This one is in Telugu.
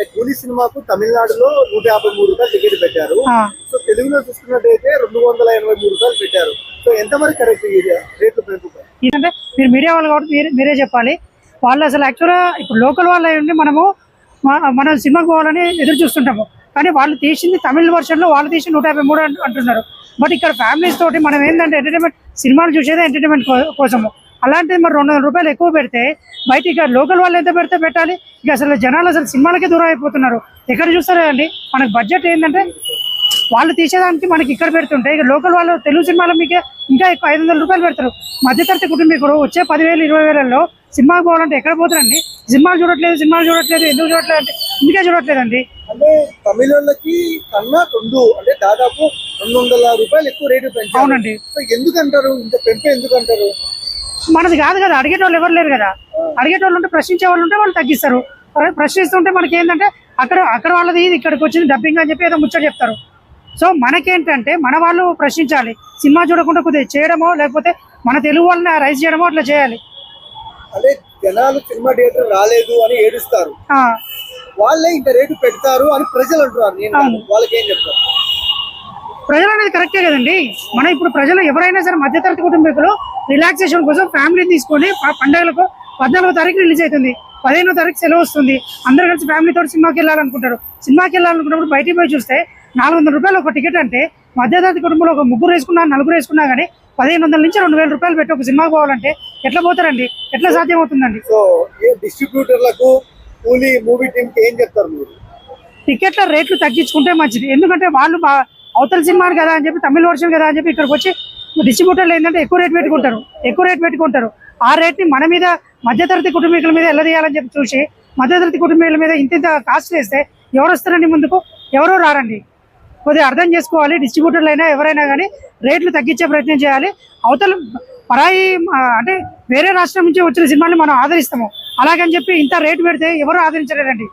కూలీ సినిమాకు తమిళనాడులో నూట యాభై మూడు రూపాయలు టికెట్ పెట్టారు. సో తెలుగులో చూసుకున్నట్టయితే రెండు వందల ఎనభై మూడు రూపాయలు పెట్టారు. సో ఎంతవరకు కరెక్ట్ ఇది రేట్లు ఏంటంటే మీరు మీడియా వాళ్ళు కాబట్టి మీరే మీరే చెప్పాలి. వాళ్ళు అసలు యాక్చువల్గా ఇప్పుడు లోకల్ వాళ్ళు అయి ఉండి మనము మనం సినిమాకి పోవాలని ఎదురు చూస్తుంటాము. కానీ వాళ్ళు తీసింది తమిళ వర్షన్లో వాళ్ళు తీసి నూట యాభై మూడు అంటు- అంటున్నారు. బట్ ఇక్కడ ఫ్యామిలీస్ తోటి మనం ఏంటంటే ఎంటర్టైన్మెంట్ సినిమాలు చూసేదే ఎంటర్టైన్మెంట్ కోసము. అలాంటిది మరి రెండు వందల రూపాయలు ఎక్కువ పెడితే బయట ఇక లోకల్ వాళ్ళు ఎంత పెడితే పెట్టాలి? ఇక అసలు జనాలు అసలు సినిమాలకే దూరం అయిపోతున్నారు. ఎక్కడ చూస్తారో అండి? మనకు బడ్జెట్ ఏంటంటే వాళ్ళు తీసేదానికి మనకి ఇక్కడ పెడుతుంటే ఇక లోకల్ వాళ్ళు తెలుగు సినిమాలో మీకు ఇంకా ఎక్కువ ఐదు వందల రూపాయలు పెడతారు. మధ్యతరగతి కుటుంబీకుడు వచ్చే పదివేలు ఇరవై వేలలో సినిమాకి పోవాలంటే ఎక్కడ పోతారండి? సినిమాలు చూడట్లేదు సినిమాలు చూడట్లేదు ఎందుకు చూడట్లేదు అంటే ఇందుకే చూడట్లేదండి. అంటే తమిళోళ్ళకి కన్నా రెండు అంటే దాదాపు రెండు వందల రూపాయలు ఎక్కువ రేటు పెంచారు. అవునండి. ఎందుకంటారు? ఇంత పెంపు ఎందుకంటారు? మనది కాదు కదా అడిగేటోళ్ళు ఎవరు లేరు కదా. అడిగేటోళ్ళు ఉంటే ప్రశ్నించే వాళ్ళు ఉంటే వాళ్ళు తగ్గిస్తారు. ప్ర- ప్రశ్నిస్తుంటే మనకి ఏంటంటే అక్కడ అక్కడ వాళ్ళది ఇది ఇక్కడికి వచ్చింది డబ్బింగ్ అని చెప్పి ఏదో ముచ్చట చెప్తారు. సో మనకేంటంటే మన వాళ్ళు ప్రశ్నించాలి. సినిమా చూడకుండా కొద్దిగా చేయడమో లేకపోతే మన తెలుగు వాళ్ళని రైజ్ చేయడమో అట్లా చేయాలి. జనాలు సినిమా థియేటర్ రాలేదు అని ఏడుస్తారు. వాళ్ళే ఇంత రేటు పెడతారు అని ప్రజలు అంటున్నారు. నేను కాదు. వాళ్ళకి ఏం ప్రజలు అనేది కరెక్టే కదండి. మనం ఇప్పుడు ప్రజలు ఎవరైనా సరే మధ్యతరగతి కుటుంబీకులు రిలాక్సేషన్ కోసం ఫ్యామిలీని తీసుకొని పండగలకు పద్నాలుగో తారీఖు రిలీజ్ అవుతుంది. పదిహేనో తారీఖు సెలవు వస్తుంది. అందరూ కలిసి ఫ్యామిలీ తోటి సినిమాకి వెళ్ళాలనుకుంటారు. సినిమాకి వెళ్ళాలనుకున్నప్పుడు బయటికి పోయి చూస్తే నాలుగు వందల రూపాయలు ఒక టికెట్ అంటే మధ్యతరగతి కుటుంబంలో ఒక ముగ్గురు వేసుకున్నా నలుగురు వేసుకున్నా కానీ పదిహేను వందల నుంచి రెండు వేల రూపాయలు పెట్టి ఒక సినిమాకి పోవాలంటే ఎట్లా పోతారండి? ఎట్లా సాధ్యం అవుతుందండి సో ఏ డిస్ట్రిబ్యూటర్లకు కూలీ మూవీ ఏం చెప్తారు మీరు? టికెట్ల రేట్లు తగ్గించుకుంటే మంచిది. ఎందుకంటే వాళ్ళు అవతల సినిమాని కదా అని చెప్పి తమిళ వర్షన్ కదా అని చెప్పి ఇక్కడికి వచ్చి డిస్ట్రిబ్యూటర్లు ఏంటంటే ఎక్కువ రేట్ పెట్టుకుంటారు. ఎక్కువ రేట్ పెట్టుకుంటారు. ఆ రేట్ని మన మీద మధ్యతరగతి కుటుంబీకుల మీద ఎల్లదీయాలని చెప్పి చూసి మధ్యతరగతి కుటుంబీకుల మీద ఇంత ఇంత కాస్ట్ వేస్తే ఎవరు వస్తారండి ముందుకు? ఎవరో రారండి. కొద్దిగా అర్థం చేసుకోవాలి. డిస్ట్రిబ్యూటర్లు అయినా ఎవరైనా కానీ రేట్లు తగ్గించే ప్రయత్నం చేయాలి. అవతల పరాయి అంటే వేరే రాష్ట్రం నుంచి వచ్చిన సినిమాని మనం ఆదరిస్తాము. అలాగని చెప్పి ఇంత రేటు పెడితే ఎవరు ఆదరించలేరండి.